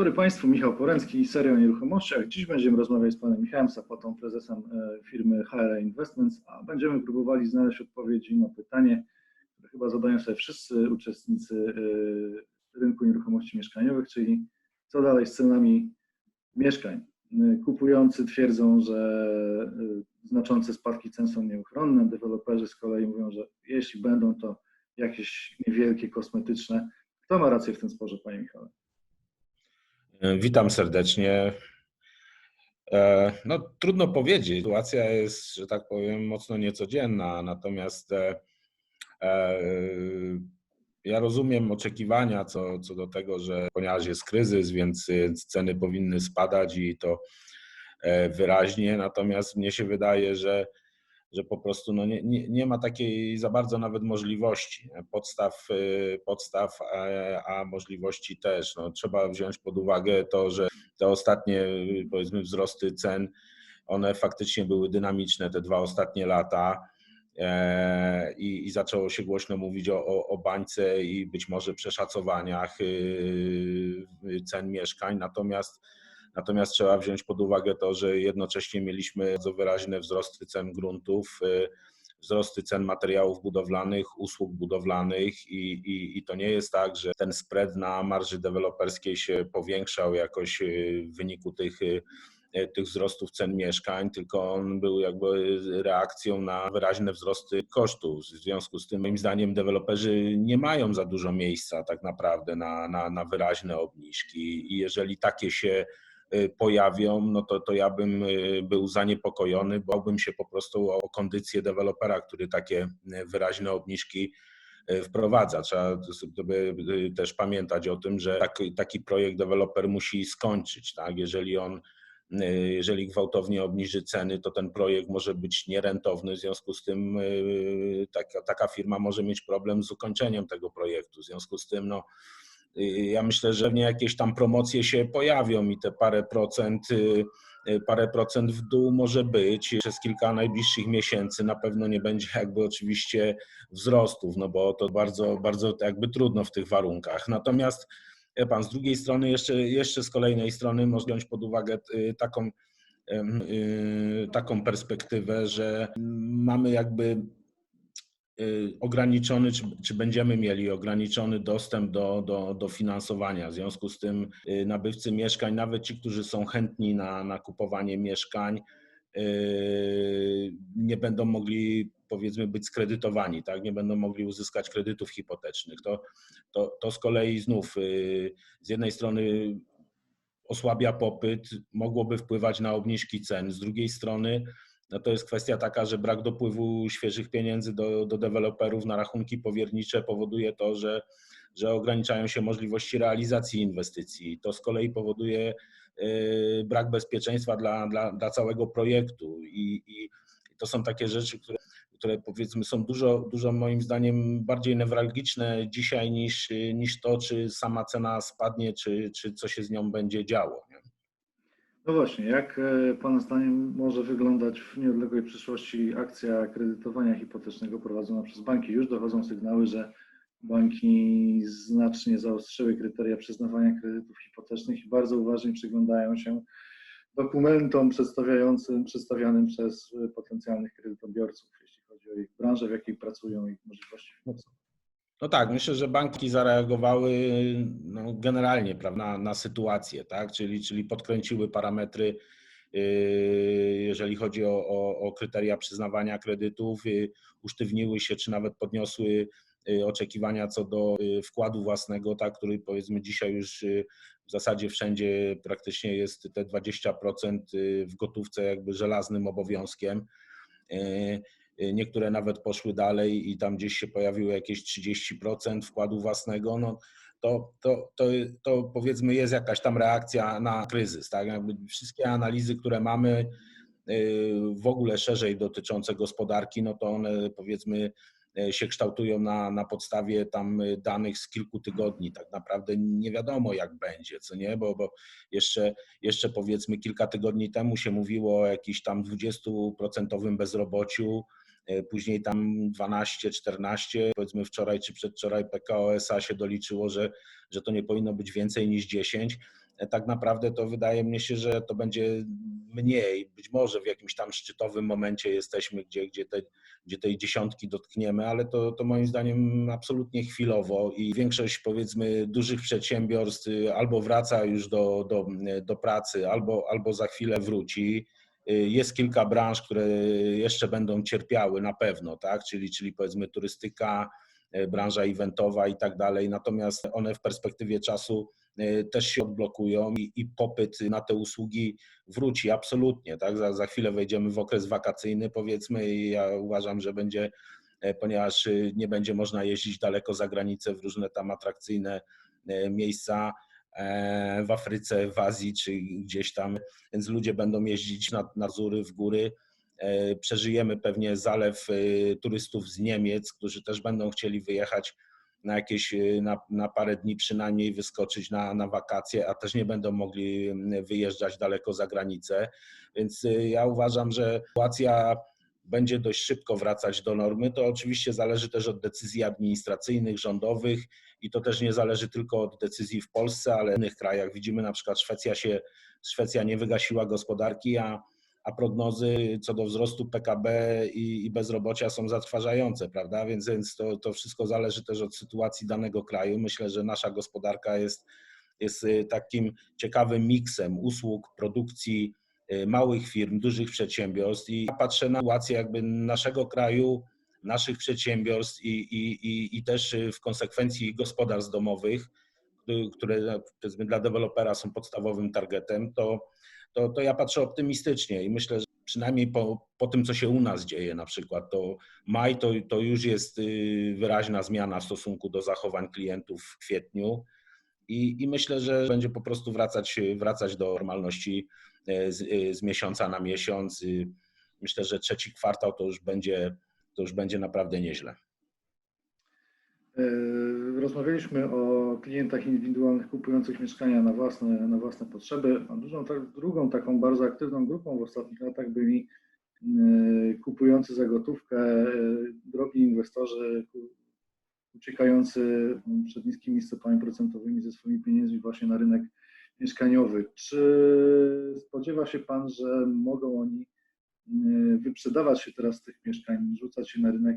dobry Państwu, Michał Poręcki, seria o nieruchomościach. Dziś będziemy rozmawiać z Panem Michałem Sapotą, prezesem e, firmy HRA Investments, a będziemy próbowali znaleźć odpowiedzi na pytanie, które chyba zadają sobie wszyscy uczestnicy e, rynku nieruchomości mieszkaniowych, czyli co dalej z cenami mieszkań. E, kupujący twierdzą, że znaczące spadki cen są nieuchronne, deweloperzy z kolei mówią, że jeśli będą to jakieś niewielkie, kosmetyczne. Kto ma rację w tym sporze, Panie Michale? Witam serdecznie. E, no, trudno powiedzieć. Sytuacja jest, że tak powiem, mocno niecodzienna, natomiast e, e, ja rozumiem oczekiwania co, co do tego, że ponieważ jest kryzys, więc ceny powinny spadać i to wyraźnie, natomiast mnie się wydaje, że że po prostu no nie, nie, nie ma takiej za bardzo nawet możliwości. Podstaw, y, podstaw a, a możliwości też. No, trzeba wziąć pod uwagę to, że te ostatnie powiedzmy wzrosty cen, one faktycznie były dynamiczne te dwa ostatnie lata. E, I, i, zaczęło się głośno mówić o, o, o bańce i być może przeszacowaniach y, cen mieszkań. Natomiast Natomiast trzeba wziąć pod uwagę to, że jednocześnie mieliśmy bardzo wyraźne wzrosty cen gruntów, y, wzrosty cen materiałów budowlanych, usług budowlanych i, i, i, to nie jest tak, że ten spread na marży deweloperskiej się powiększał jakoś y, w wyniku tych, y, tych wzrostów cen mieszkań, tylko on był jakby reakcją na wyraźne wzrosty kosztów. W związku z tym moim zdaniem deweloperzy nie mają za dużo miejsca tak naprawdę na, na, na wyraźne obniżki i jeżeli takie się pojawią, no to, to ja bym y, był zaniepokojony, bałbym się po prostu o kondycję dewelopera, który takie y, wyraźne obniżki wprowadza. Trzeba też pamiętać o tym, że taki, taki projekt deweloper musi skończyć. Tak? Jeżeli on jeżeli gwałtownie obniży ceny, to ten projekt może być nierentowny, w związku z tym taka, taka firma może mieć problem z ukończeniem tego projektu. W związku z tym no, ja myślę, że nie jakieś tam promocje się pojawią i te parę procent, y, y, parę procent w dół może być przez kilka najbliższych miesięcy. Na pewno nie będzie jakby oczywiście wzrostów, no bo to bardzo, bardzo jakby trudno w tych warunkach. Natomiast pan, z drugiej strony jeszcze, jeszcze z kolejnej strony można wziąć pod uwagę y, taką, taką perspektywę, że mamy jakby ograniczony, czy, czy, będziemy mieli ograniczony dostęp do, do, do finansowania. W związku z tym y, nabywcy mieszkań, nawet ci, którzy są chętni na, na kupowanie mieszkań, y, nie będą mogli powiedzmy być skredytowani, tak? nie będą mogli uzyskać kredytów hipotecznych. To, to, to z kolei znów z jednej strony osłabia popyt, mogłoby wpływać na obniżki cen, z drugiej strony no to jest kwestia taka, że brak dopływu świeżych pieniędzy do, do deweloperów na rachunki powiernicze powoduje to, że, że ograniczają się możliwości realizacji inwestycji. To z kolei powoduje y, brak bezpieczeństwa dla, dla, dla całego projektu i, i to są takie rzeczy, które, które powiedzmy są dużo, dużo moim zdaniem bardziej newralgiczne dzisiaj niż, niż to, czy sama cena spadnie, czy, czy co się z nią będzie działo. No właśnie, jak e, Pana zdaniem może wyglądać w nieodległej przyszłości akcja kredytowania hipotecznego prowadzona przez banki? Już dochodzą sygnały, że banki znacznie zaostrzyły kryteria przyznawania kredytów hipotecznych i bardzo uważnie przyglądają się dokumentom przedstawiającym, przedstawianym przez potencjalnych kredytobiorców, jeśli chodzi o ich branżę, w jakiej pracują i możliwości finansowe. No tak, myślę, że banki zareagowały no, generalnie prawda, na, na sytuację, tak? czyli, czyli podkręciły parametry, yy, jeżeli chodzi o, o, o kryteria przyznawania kredytów, yy, usztywniły się, czy nawet podniosły yy, oczekiwania co do wkładu własnego, tak, który powiedzmy dzisiaj już w zasadzie wszędzie praktycznie jest te 20% w gotówce jakby żelaznym obowiązkiem. Y, niektóre nawet poszły dalej i tam gdzieś się pojawiło jakieś 30% wkładu własnego, no to, to, to, to powiedzmy jest jakaś tam reakcja na kryzys. Tak? Jakby wszystkie analizy, które mamy y, w ogóle szerzej dotyczące gospodarki, no to one powiedzmy y, się kształtują na, na podstawie tam danych z kilku tygodni. Tak naprawdę nie wiadomo, jak będzie, co nie, bo, bo jeszcze, jeszcze powiedzmy kilka tygodni temu się mówiło o jakimś tam 20% bezrobociu, później tam 12, 14, powiedzmy wczoraj czy przedwczoraj PKO SA się doliczyło, że, że to nie powinno być więcej niż 10. tak naprawdę to wydaje mi się, że to będzie mniej. Być może w jakimś tam szczytowym momencie jesteśmy, gdzie, gdzie, te, gdzie tej dziesiątki dotkniemy, ale to, to moim zdaniem absolutnie chwilowo i większość powiedzmy dużych przedsiębiorstw albo wraca już do, do, do pracy, albo, albo za chwilę wróci. Jest kilka branż, które jeszcze będą cierpiały na pewno, tak? czyli, czyli powiedzmy turystyka, branża eventowa i tak dalej. Natomiast one w perspektywie czasu E, też się odblokują i, i popyt na te usługi wróci absolutnie. Tak? Za, za chwilę wejdziemy w okres wakacyjny, powiedzmy, i ja uważam, że będzie, ponieważ nie będzie można jeździć daleko za granicę w różne tam atrakcyjne miejsca w Afryce, w Azji czy gdzieś tam, więc ludzie będą jeździć na, na Zury, w góry. Przeżyjemy pewnie zalew turystów z Niemiec, którzy też będą chcieli wyjechać na jakieś, na, na parę dni przynajmniej wyskoczyć na, na wakacje, a też nie będą mogli mm, wyjeżdżać daleko za granicę. Więc ja uważam, że sytuacja będzie dość szybko wracać do normy. To oczywiście zależy też od decyzji administracyjnych, rządowych i to też nie zależy tylko od decyzji w Polsce, ale w innych krajach. Widzimy na przykład Szwecja się, Szwecja nie wygasiła gospodarki, a a prognozy co do wzrostu PKB i, i bezrobocia są zatrważające, prawda? Więc, więc to, to wszystko zależy też od sytuacji danego kraju. Myślę, że nasza gospodarka jest, jest y, takim ciekawym miksem usług, produkcji małych firm, dużych przedsiębiorstw i patrzę na sytuację jakby naszego kraju, naszych przedsiębiorstw i, i, i, i też y, w konsekwencji gospodarstw domowych, które dla dewelopera są podstawowym targetem, to to, to ja patrzę optymistycznie i myślę, że przynajmniej po, po tym, co się u nas dzieje na przykład, to maj to, to już jest y, wyraźna zmiana w stosunku do zachowań klientów w kwietniu i, i myślę, że będzie po prostu wracać, wracać do normalności z, e, z miesiąca na miesiąc. Myślę, że trzeci kwartał to już będzie, to już będzie naprawdę nieźle. E, rozmawialiśmy o klientach indywidualnych kupujących mieszkania na własne, na własne potrzeby. A dużą, tak, drugą taką bardzo aktywną grupą w ostatnich latach byli e, kupujący za gotówkę, e, drogi inwestorzy uciekający przed niskimi stopami procentowymi ze swoimi pieniędzmi właśnie na rynek mieszkaniowy. Czy spodziewa się Pan, że mogą oni wyprzedawać się teraz z tych mieszkań, rzucać się na rynek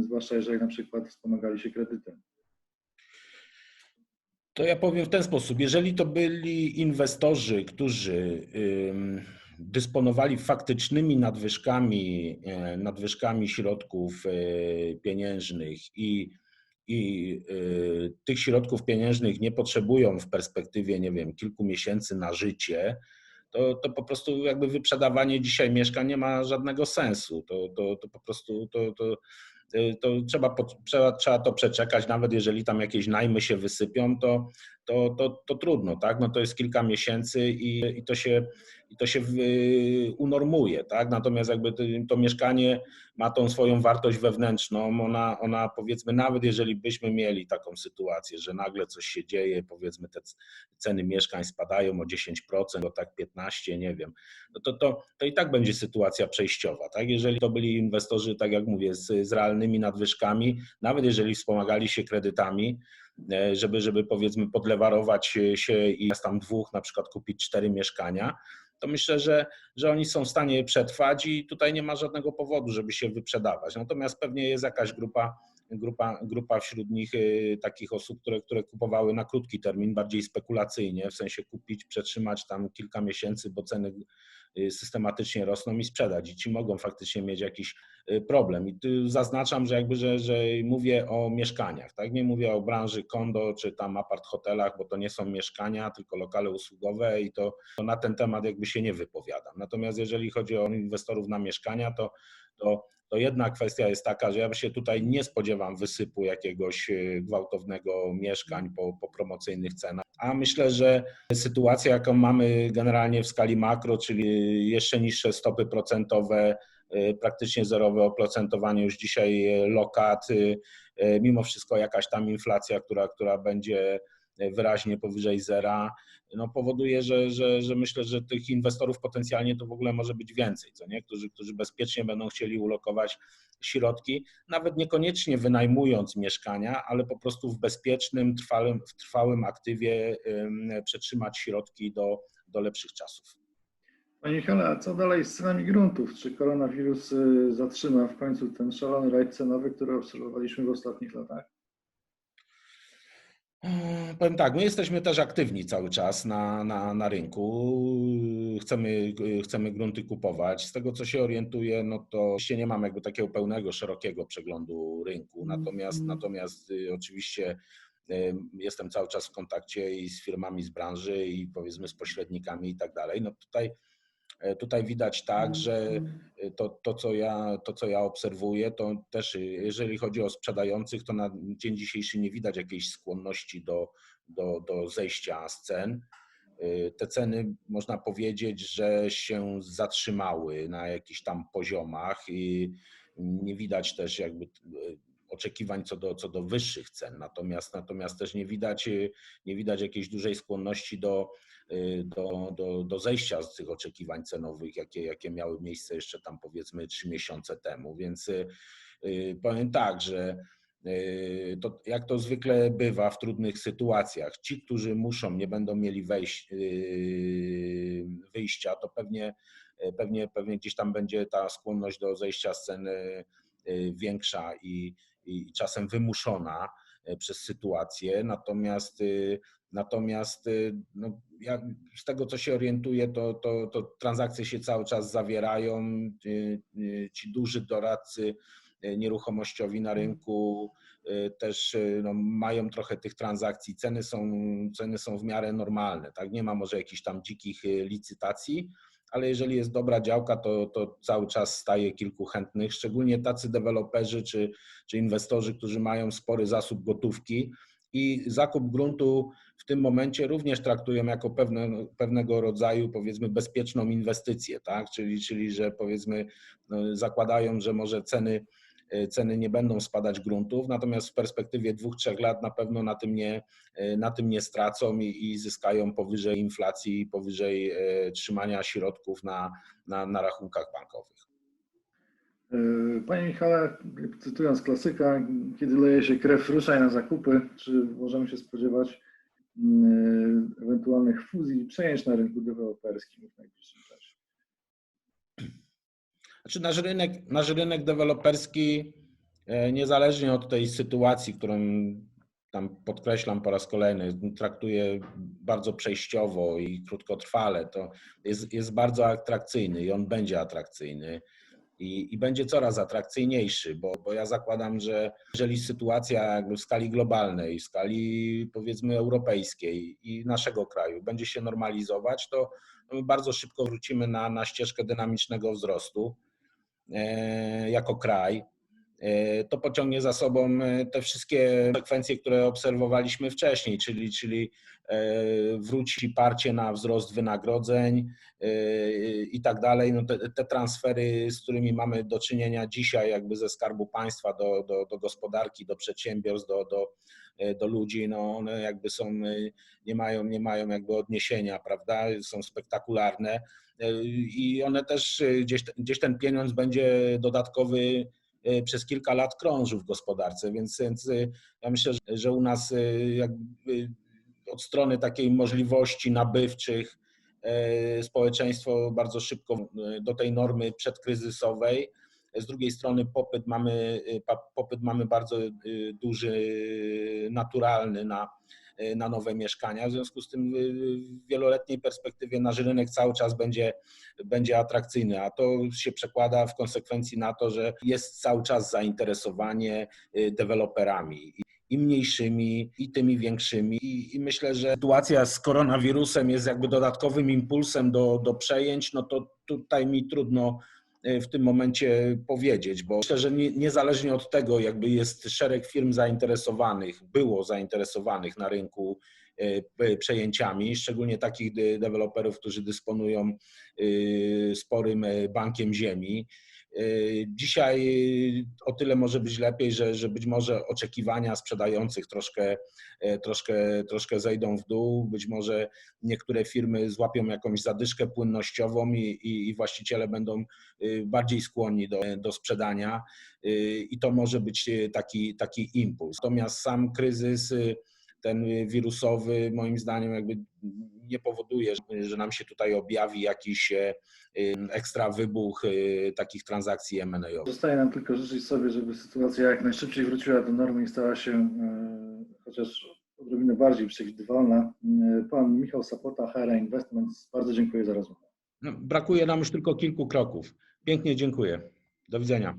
zwłaszcza jeżeli na przykład wspomagali się kredytem. To ja powiem w ten sposób. Jeżeli to byli inwestorzy, którzy dysponowali faktycznymi nadwyżkami, e, nadwyżkami środków pieniężnych i, i e, tych środków pieniężnych nie potrzebują w perspektywie, nie wiem, kilku miesięcy na życie, to, to po prostu jakby wyprzedawanie dzisiaj mieszkań nie ma żadnego sensu. To, to, to po prostu to, to Y, to trzeba, trzeba, trzeba to przeczekać, nawet jeżeli tam jakieś najmy się wysypią, to, to, to, to trudno, tak? No to jest kilka miesięcy i, i to się, i to się unormuje, tak? Natomiast jakby to, to, mieszkanie ma tą swoją wartość wewnętrzną, ona, ona powiedzmy, nawet jeżeli byśmy mieli taką sytuację, że nagle coś się dzieje, powiedzmy te ceny mieszkań spadają o 10%, o tak 15%, nie wiem, no to, to, to i tak będzie sytuacja przejściowa, tak? Jeżeli to byli inwestorzy, tak jak mówię, z, z realnymi nadwyżkami, nawet jeżeli wspomagali się kredytami, E, żeby, żeby powiedzmy podlewarować się i z tam dwóch na przykład kupić cztery mieszkania, to myślę, że, że oni są w stanie przetrwać i tutaj nie ma żadnego powodu, żeby się wyprzedawać. Natomiast pewnie jest jakaś grupa, grupa, grupa wśród nich e, takich osób, które, które kupowały na krótki termin, bardziej spekulacyjnie, w sensie kupić, przetrzymać tam kilka miesięcy, bo ceny Y, systematycznie rosną i sprzedać i ci mogą faktycznie mieć jakiś y, problem. I tu zaznaczam, że jakby, że, że mówię o mieszkaniach, tak? Nie mówię o branży kondo czy tam apart hotelach, bo to nie są mieszkania, tylko lokale usługowe i to, to na ten temat jakby się nie wypowiadam. Natomiast jeżeli chodzi o inwestorów na mieszkania, to, to to jedna kwestia jest taka, że ja się tutaj nie spodziewam wysypu jakiegoś y, gwałtownego mieszkań po, po promocyjnych cenach. A myślę, że sytuacja, jaką mamy generalnie w skali makro, czyli jeszcze niższe stopy procentowe, y, praktycznie zerowe oprocentowanie już dzisiaj lokat, y, mimo wszystko jakaś tam inflacja, która, która będzie wyraźnie powyżej zera, no powoduje, że, że, że myślę, że tych inwestorów potencjalnie to w ogóle może być więcej, co nie? Którzy, którzy bezpiecznie będą chcieli ulokować środki, nawet niekoniecznie wynajmując mieszkania, ale po prostu w bezpiecznym, trwałym, w trwałym aktywie przetrzymać środki do, do lepszych czasów. Panie Michale, a co dalej z cenami gruntów? Czy koronawirus y, zatrzyma w końcu ten szalony rajd cenowy, który obserwowaliśmy w ostatnich latach? Eee, powiem tak, my jesteśmy też aktywni cały czas na, na, na rynku. Chcemy, chcemy grunty kupować. Z tego, co się orientuję, no to oczywiście nie mam jakby takiego pełnego, szerokiego przeglądu rynku. Natomiast, Mhm. natomiast y, oczywiście y, jestem cały czas w kontakcie i z firmami z branży i powiedzmy z pośrednikami i tak dalej. No tutaj E, tutaj widać tak, że e, to, to, co ja, to, co ja obserwuję, to też e, jeżeli chodzi o sprzedających, to na dzień dzisiejszy nie widać jakiejś skłonności do, do, do zejścia z cen. Te ceny można powiedzieć, że się zatrzymały na jakichś tam poziomach i nie widać też jakby oczekiwań co do, co do wyższych cen. Natomiast, natomiast też nie widać, nie widać jakiejś dużej skłonności do, do, do, do zejścia z tych oczekiwań cenowych, jakie, jakie miały miejsce jeszcze tam powiedzmy trzy miesiące temu. Więc y, powiem tak, że y, to, jak to zwykle bywa w trudnych sytuacjach, ci, którzy muszą, nie będą mieli wejść, y, wyjścia, to pewnie, pewnie, pewnie gdzieś tam będzie ta skłonność do zejścia z ceny większa i, i czasem wymuszona przez sytuację. Natomiast Natomiast no, ja z tego, co się orientuję, to, to, to transakcje się cały czas zawierają. Ci duży doradcy nieruchomościowi na rynku też no, mają trochę tych transakcji. Ceny są, ceny są w miarę normalne. Tak? Nie ma może jakichś tam dzikich licytacji, ale jeżeli jest dobra działka, to, to cały czas staje kilku chętnych, szczególnie tacy deweloperzy czy, czy inwestorzy, którzy mają spory zasób gotówki i zakup gruntu w tym momencie również traktują jako pewne, pewnego rodzaju, powiedzmy, bezpieczną inwestycję, tak? Czyli, czyli że powiedzmy, no, zakładają, że może ceny, ceny nie będą spadać gruntów, natomiast w perspektywie dwóch, trzech lat na pewno na tym nie, na tym nie stracą i, i zyskają powyżej inflacji, powyżej e, trzymania środków na, na, na rachunkach bankowych. E, panie Michale, cytując klasyka, kiedy leje się krew, ruszaj na zakupy. Czy możemy się spodziewać mm, ewentualnych fuzji i przejęć na rynku deweloperskim w najbliższym czasie? Znaczy nasz rynek, nasz rynek deweloperski, e, niezależnie od tej sytuacji, którą tam podkreślam po raz kolejny, traktuje bardzo przejściowo i krótkotrwale, to jest, jest bardzo atrakcyjny i on będzie atrakcyjny i, i będzie coraz atrakcyjniejszy, bo, bo ja zakładam, że jeżeli sytuacja w skali globalnej, w skali powiedzmy europejskiej i naszego kraju będzie się normalizować, to bardzo szybko wrócimy na, na ścieżkę dynamicznego wzrostu jako kraj. E, to pociągnie za sobą e, te wszystkie sekwencje, które obserwowaliśmy wcześniej, czyli, czyli e, wróci parcie na wzrost wynagrodzeń i tak dalej. No te, te, transfery, z którymi mamy do czynienia dzisiaj, jakby ze skarbu państwa do, do, do gospodarki, do przedsiębiorstw, do, do, do ludzi, no one jakby są, nie mają, nie mają jakby odniesienia, prawda? Są spektakularne i one też gdzieś, gdzieś ten pieniądz będzie dodatkowy przez kilka lat krążył w gospodarce, więc, więc ja myślę, że u nas jakby od strony takiej możliwości nabywczych społeczeństwo bardzo szybko do tej normy przedkryzysowej. Z drugiej strony popyt mamy, popyt mamy bardzo duży, naturalny na, Y, na nowe mieszkania. W związku z tym y, w wieloletniej perspektywie nasz rynek cały czas będzie, będzie atrakcyjny, a to się przekłada w konsekwencji na to, że jest cały czas zainteresowanie y, deweloperami i mniejszymi, i tymi większymi. I, I, myślę, że sytuacja z koronawirusem jest jakby dodatkowym impulsem do, do przejęć. No to tutaj mi trudno w tym momencie powiedzieć, bo myślę, że nie, niezależnie od tego, jakby jest szereg firm zainteresowanych, było zainteresowanych na rynku e, przejęciami, szczególnie takich deweloperów, którzy dysponują e, sporym e, bankiem ziemi. Y, Dzisiaj o tyle może być lepiej, że, że być może oczekiwania sprzedających troszkę, e, troszkę, troszkę zejdą w dół. Być może niektóre firmy złapią jakąś zadyszkę płynnościową i, i, i właściciele będą bardziej skłonni do, do sprzedania i to może być taki, taki impuls. Natomiast sam kryzys ten wirusowy moim zdaniem jakby nie powoduje, że- nam się tutaj objawi jakiś e, ekstra wybuch y, takich transakcji M&A-owych. Zostaje nam tylko życzyć sobie, żeby sytuacja jak najszybciej wróciła do normy i stała się e, chociaż odrobinę bardziej przewidywalna. E, Pan Michał Sapota, HR Investments, bardzo dziękuję za rozmowę. No, brakuje nam już tylko kilku kroków. Pięknie dziękuję. Do widzenia.